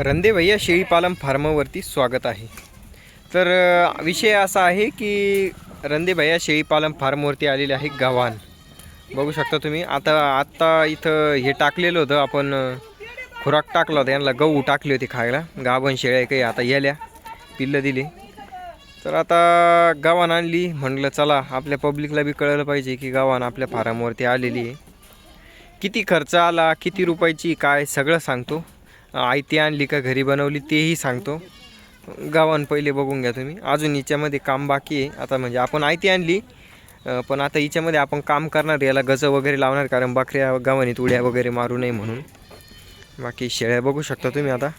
रंदे भैया शेळीपालन फार्मवरती स्वागत आहे. तर विषय असा आहे की रंदे भैया शेळीपालन फार्मवरती आलेले आहे गव्हाण. बघू शकता तुम्ही आता आत्ता इथं हे टाकलेलं होतं आपण खुराक टाकला होता यांना गहू टाकली होती खायला. गाभण शेळ्या काही आता येल्या पिल्लं दिली. तर आता गावान आणली म्हटलं चला आपल्या पब्लिकला बी कळलं पाहिजे की गावान आपल्या फार्मवरती आलेली आहे. किती खर्च आला किती रुपयाची काय सगळं सांगतो. आयती आणली का घरी बनवली तेही सांगतो. गावान पहिले बघून घ्या तुम्ही. अजून हिच्यामध्ये काम बाकी आहे. आता म्हणजे आपण आयती आणली पण आता हिच्यामध्ये आपण काम करणार याला गजं वगैरे लावणार कारण बकऱ्या गावानीत उड्या वगैरे मारू नये म्हणून. बाकी शेळ्या बघू शकता तुम्ही आता.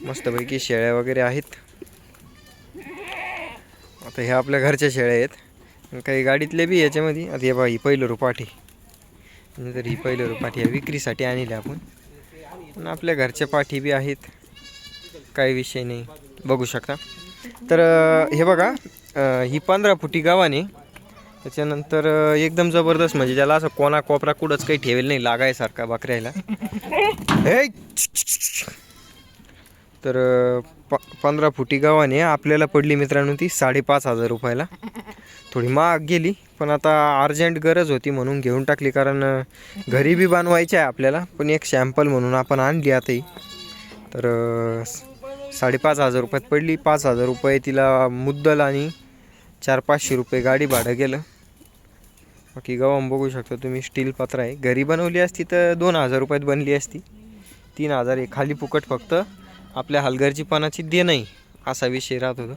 मस्तपैकी शेळ्या वगैरे आहेत. आता ह्या आपल्या घरच्या शेळ्या आहेत. काही गाडीतले बी याच्यामध्ये. आता हे बघा ही पहिलं रुपाठी. नंतर ही पहिलं रुपाठी या विक्रीसाठी आणली आपण. पण आपल्या घरच्या पाठी बी आहेत. काही विषय नाही. बघू शकता. तर हे बघा ही पंधरा फुटी गावाने त्याच्यानंतर एकदम जबरदस्त म्हणजे ज्याला असं कोणा कोपरा कुठंच काही ठेवेल नाही लागायसारखा बकऱ्याला. तर प पंधरा फुटी गावाने आपल्याला पडली मित्रांनो ती साडेपाच हजार रुपयाला. थोडी महाग गेली पण आता अर्जंट गरज होती म्हणून घेऊन टाकली. कारण घरी बी बनवायची आहे आपल्याला पण एक सॅम्पल म्हणून आपण आणली आताही. तर साडेपाच हजार रुपयात पडली. पाच हजार रुपये तिला मुद्दल आणि चार पाचशे रुपये गाडी भाडं गेलं. बाकी गव्हाण बघू शकता तुम्ही स्टील पात्र आहे. घरी बनवली असती तर दोन हजार रुपयात बनली असती. तीन हजार आहे खाली फुकट फक्त. आपल्या हलगर्जी पानाची दे नाही असा विषय राहत होता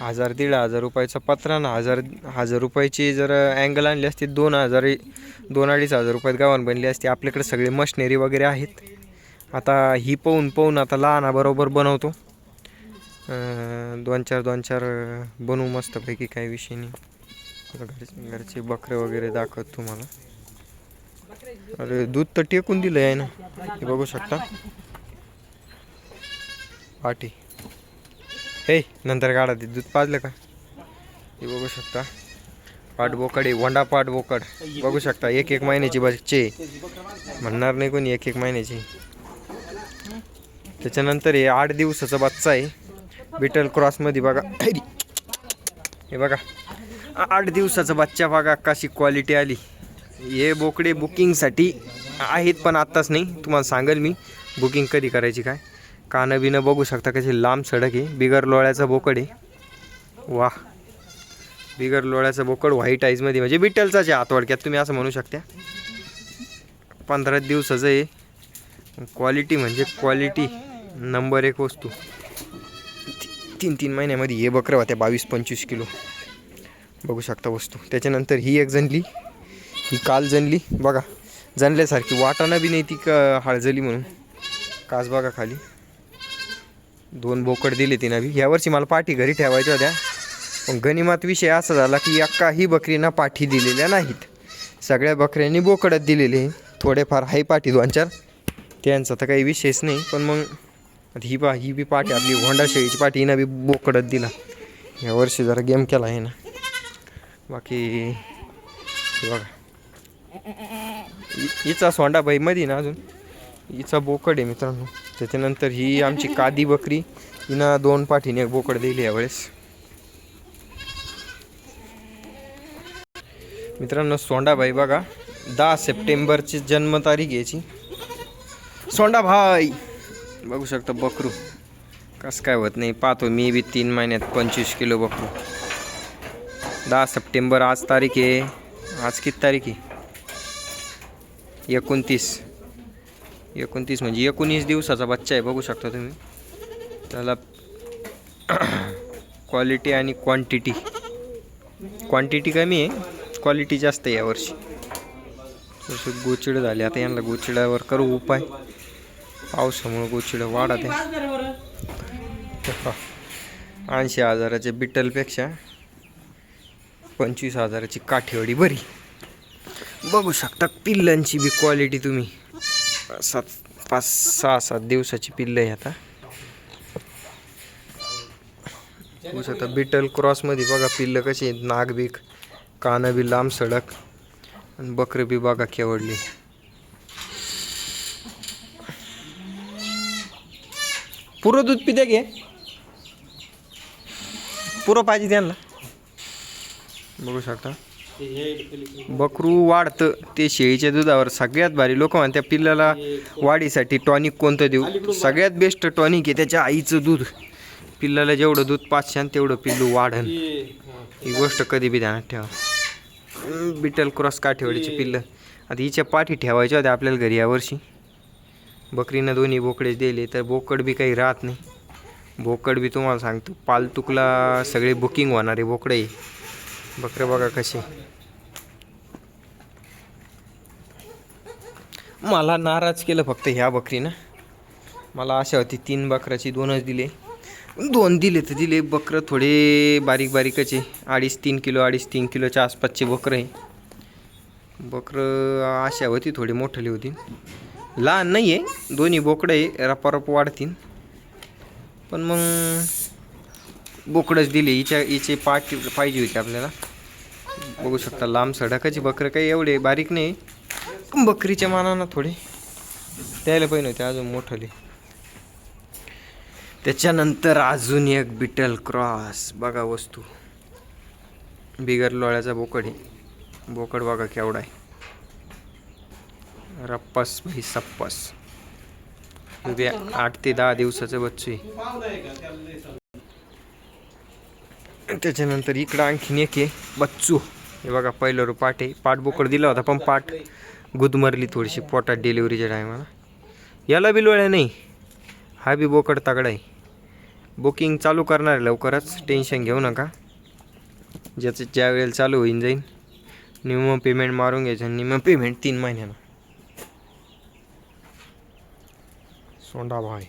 हजार दीड हजार रुपयाचा पत्रा ना हजार हजार रुपयाची जर अँगल आणली असती दोन हजार दोन अडीच हजार रुपयात गावान बनली असती आपल्याकडे सगळे मशिनरी वगैरे आहेत. आता ही पाहून पाहून आता लहानाबरोबर बनवतो. दोन चार दोन चार बनवू मस्तपैकी काही विषय नाही. घरचे घरचे बकरे वगैरे दाखवत तुम्हाला. अरे दूध तर टेकून दिलं आहे ना हे बघू शकता. पाठी हे नंतर काढा ते दूध पाजलं का? हे बघू शकता. पाट बोकड आहे. वंडा पाट बोकड. बघू शकता. एक एक महिन्याची बच्चे म्हणणार नाही कोणी एक एक महिन्याची. त्याच्यानंतर हे आठ दिवसाचा बच्चा आहे. बिटल क्रॉसमध्ये बघा. हे बघा. आठ दिवसाचा बच्चा बघा कशी क्वालिटी आली. हे बोकडे बुकिंगसाठी आहेत पण आत्ताच नाही. तुम्हाला सांगेल मी. बुकिंग कधी करायची काय? कानं बिनं बघू शकता कशी लांब सडक आहे. बिगर लोळ्याचं बोकड आहे. वा बिगर लोळ्याचं बोकड व्हाईट आईजमध्ये म्हणजे बिटलचाच आहे आतवडक्यात तुम्ही असं म्हणू शकता. पंधरा दिवसाचं आहे. क्वालिटी म्हणजे क्वालिटी नंबर एक वस्तू. तीन तीन महिन्यामध्ये हे बकरं होत्या बावीस पंचवीस किलो. बघू शकता वस्तू. त्याच्यानंतर ही एक जनली ही काल जनली बघा जनल्यासारखी वाटाणा बी नाही ती का हळजली म्हणून. कास बघा खाली. दोन बोकड दिले तिनं बी यावर्षी मला पाठी घरी ठेवायच्या होत्या. पण गनिमात विषय असा झाला की एकाही बकरींना पाठी दिलेल्या नाहीत. सगळ्या बकऱ्यांनी बोकडत दिलेले. थोडेफार हाय पाठी दोन चार. त्यांचा तर काही विषयच नाही पण मग ही पा ही बी पाठी आपली होंडा शेळीची पाठी हिनं बी बोकडत दिला. या वर्षी जरा गेम केला आहे ना बाकी बघा. हिचा सोंडा बाई मध्ये ना अजून. हिचा बोकड आहे मित्रांनो. त्याच्यानंतर ही आमची कादी बकरी. हिनं दोन पाठीने एक बोकड दिली यावेळेस. मित्रांनो सोंडाबाई बघा. दहा सप्टेंबरची जन्मतारीख याची. सोंडाभाई बघू शकता बकरू. कसं काय होत नाही. पाहतो मी बी तीन महिन्यात पंचवीस किलो बकरू. दहा सप्टेंबर आज तारीख आहे. आज किती तारीख आहे? एकोणतीस. एकोणतीस म्हणजे एकोणीस दिवसाचा बच्चा आहे बघू शकता तुम्ही. त्याला क्वालिटी आणि क्वांटिटी क्वांटिटी कमी आहे क्वालिटी जास्त आहे यावर्षी तसे गोचिड झाले आता यांना गोचिडावर करू उपाय. पावसामुळं गोचिड वाढत आहे. ऐंशी हजाराच्या बिटलपेक्षा पंचवीस हजाराची काठीवडी बरी. बघू शकता पिल्लांची बी क्वालिटी तुम्ही. सात पाच सहा सात दिवसाची पिल्लं आहे आता बघू शकता बिटल क्रॉसमध्ये बघा पिल्लं कशी आहेत. नाग बीक कानं बी लांब सडक आणि बकरे बी बघा केवडली पुरं दूध पिते घे पुरं पाहिजे त्यांना. बघू शकता. बकरू वाढतं ते शेळीच्या दुधावर सगळ्यात भारी लोक म्हणतात पिल्लाला वाढीसाठी टॉनिक कोणतं देऊ? सगळ्यात बेस्ट टॉनिक आहे त्याच्या आईचं दूध. पिल्लाला जेवढं दूध पाचशान तेवढं पिल्लू वाढन. ही गोष्ट कधी बी ध्यानात ठेवा. बिटल क्रॉस काठेवाडीची पिल्लं. आता हिच्या पाठी ठेवायच्या होत्या आपल्याला घरी यावर्षी. बकरीनं दोन्ही बोकडे दिले तर बोकड बी काही राहत नाही. बोकड बी तुम्हाला सांगतो पालतुकला सगळे बुकिंग होणारे बोकडे. बकरं बघा कसे मला नाराज केलं फक्त ह्या बकरीनं. मला आशा होती तीन बकराची दोनच दिले. दोन दिले तर दिले बकरं थोडे बारीक बारीकचे. अडीच तीन किलो अडीच तीन किलोच्या आसपासचे बकरं आहे. बकरं आशा होती थोडी मोठली होती. लहान नाही आहे दोन्ही बोकडं आहे रपारप वाढतील पण मग बोकडंच दिली. हिच्या हिचे पाठ पाहिजे होती आपल्याला. बघू शकता लांब सडकाची बकरं काही एवढे बारीक नाही. बकरीच्या मानानं थोडे. द्यायला पाहिजे होते अजून मोठले. त्याच्यानंतर अजून एक बिटल क्रॉस बघा वस्तू. बिगर लोळ्याचा बोकड आहे. बोकड बघा केवढा आहे. रप्पस भाई सप्पस. उद्या आठ ते दहा दिवसाचं बच्चू आहे. त्याच्यानंतर इकडं आणखीन एक आहे बच्चू. हे बघा पहिलं रो पाट आहे. पाठ बोकड दिला होता पण पाठ गुदमरली थोडीशी पोटात डिलिव्हरीच्या टायमाला याला बी लोळ्या नाही. हा बी बोकड तगडा आहे. बुकिंग चालू करणार आहे लवकरच. टेन्शन घेऊ नका. ज्याचं ज्या वेळेला चालू होईन जाईन. निम्म पेमेंट मारून घ्यायचं निम पेमेंट तीन महिन्यानं. सोंडा भाई.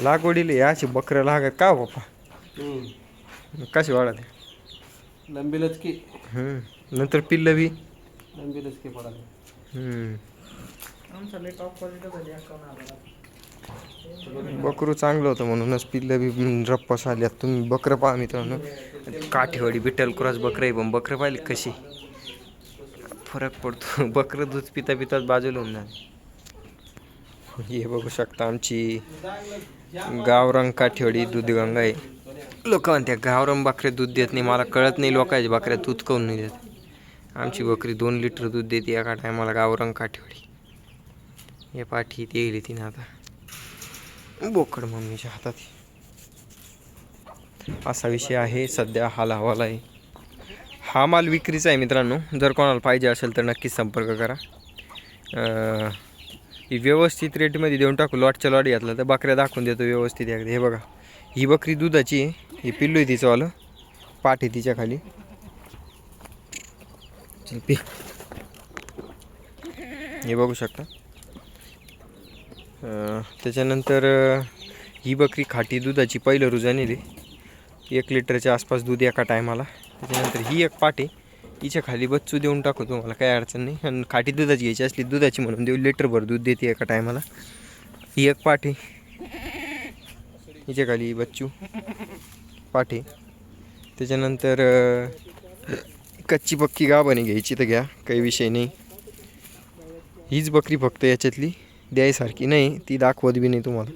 लागवडीला याची बकऱ्या लागत. का हो पप्पा कशी वाढत? लंबीलच की हम्म. नंतर पिल्लं बी. लंबीलच की पडाले. बकरू चांगलं होतं म्हणूनच पिल्लं बी रप्पास आल्यात. तुम्ही बकरं पहा मित्रांनो. काठेवाडी बिटल क्रॉस बकरं आहे पण बकरं पाहिली कशी? फरक पडतो. बकरं दूध पिता पिताच बाजूला होऊन जाते. हे बघू शकता आमची गावरंग काठेवाडी दूधगंगा आहे. लोक म्हणते गावरंग बकऱ्या दूध देत नाही. मला कळत नाही लोकांची बकऱ्या दूध काऊन नाही देत? आमची बकरी दोन लिटर दूध देते एका टायमाला गावरंग काठेवाडी हे पाठी ते येईल तिने आता. बोकड मम्मीच्या हातात. असा विषय आहे सध्या हाल लावाला आहे. हा माल विक्रीचा आहे मित्रांनो. जर कोणाला पाहिजे असेल तर नक्कीच संपर्क करा. ही व्यवस्थित रेटमध्ये देऊन टाकू. लॉटच्या लॉट घातला तर बकऱ्या दाखवून देतो व्यवस्थित एकदा. हे बघा ही बकरी दुधाची आहे. ही पिल्लू आहे तिचंवालं पाठ आहे तिच्या खाली. चल पी. हे बघू शकता. त्याच्यानंतर ही बकरी खाटी दुधाची पहिलं रुजाने दे एक लिटरच्या आसपास दूध एका टायमाला. त्याच्यानंतर ही एक पाठी आहे. हिच्या खाली बच्चू देऊन टाकू तुम्हाला काही अडचण नाही. आणि खाटी दुधाची घ्यायची असली दुधाची म्हणून देऊ लिटरभर दूध देते एका टायमाला. ही एक पाठी. हिच्या खाली बच्चू. पाठी. त्याच्यानंतर कच्ची पक्की गाभाने घ्यायची तर घ्या काही विषय नाही. हीच बकरी फक्त याच्यातली द्यायसारखी नाही ती दाखवत बी नाही तुम्हाला.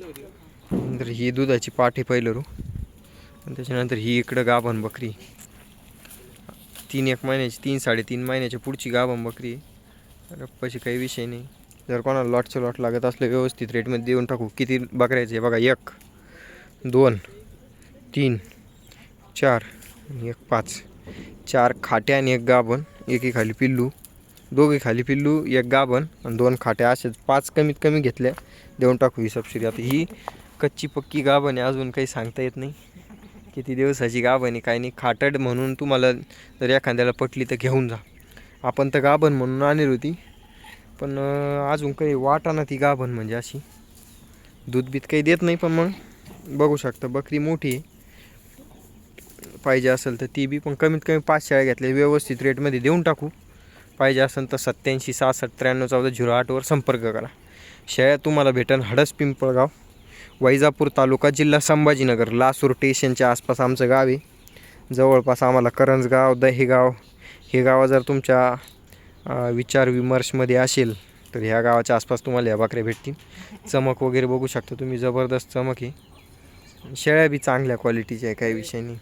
नंतर ही दुधाची पाठी पहिलं रू. आणि त्याच्यानंतर ही इकडं गाभण बकरी. तीन एक महिन्याची तीन साडेतीन महिन्याची पुढची गाभण बकरी आहे. काही विषय नाही. जर कोणाला लॉटचं लॉट लागत असलं व्यवस्थित रेटमध्ये देऊन टाकू. किती बकऱ्याचे बघा एक दोन तीन चार एक पाच. चार खाट्या आणि एक गाभण एकी खाली पिल्लू दोघे खाली पिल्लू एक गाभण आणि दोन खाट्या असेच पाच कमीत कमी घेतल्या देऊन टाकू ही सबसिडी आता ही कच्ची पक्की गाभण आहे अजून काही सांगता येत नाही. किती दिवसाची गाभण आहे काही नाही. खाटड म्हणून तुम्हाला जर एखाद्याला पटली तर घेऊन जा. आपण तर गाभण म्हणून आणली होती. पण अजून काही वाटाना ती गाभण म्हणजे अशी. दूध बीत काही देत नाही पण मग. बघू शकतं बकरी मोठी आहे. पाहिजे असेल तर ती बी पण कमीत कमी पाच शाळा घेतल्या व्यवस्थित रेटमध्ये देऊन टाकू. पाहिजे असेल तर सत्याऐंशी सहासष्ट त्र्याण्णव चौदा झिरो आठवर संपर्क करा. शेळ्या तुम्हाला भेटन हडस पिंपळगाव. वैजापूर तालुका जिल्हा संभाजीनगर लासूर स्टेशनच्या आसपास आमचं गाव आहे. जवळपास आम्हाला करंजगाव दहेगाव हे गावं जर तुमच्या विचार विमर्शमध्ये असेल तर ह्या गावाच्या आसपास तुम्हाला ह्या भाकऱ्या भेटतील. चमक वगैरे बघू शकता तुम्ही. जबरदस्त चमक आहे. शेळ्या बी चांगल्या क्वालिटीच्या आहे काही विषय नाही.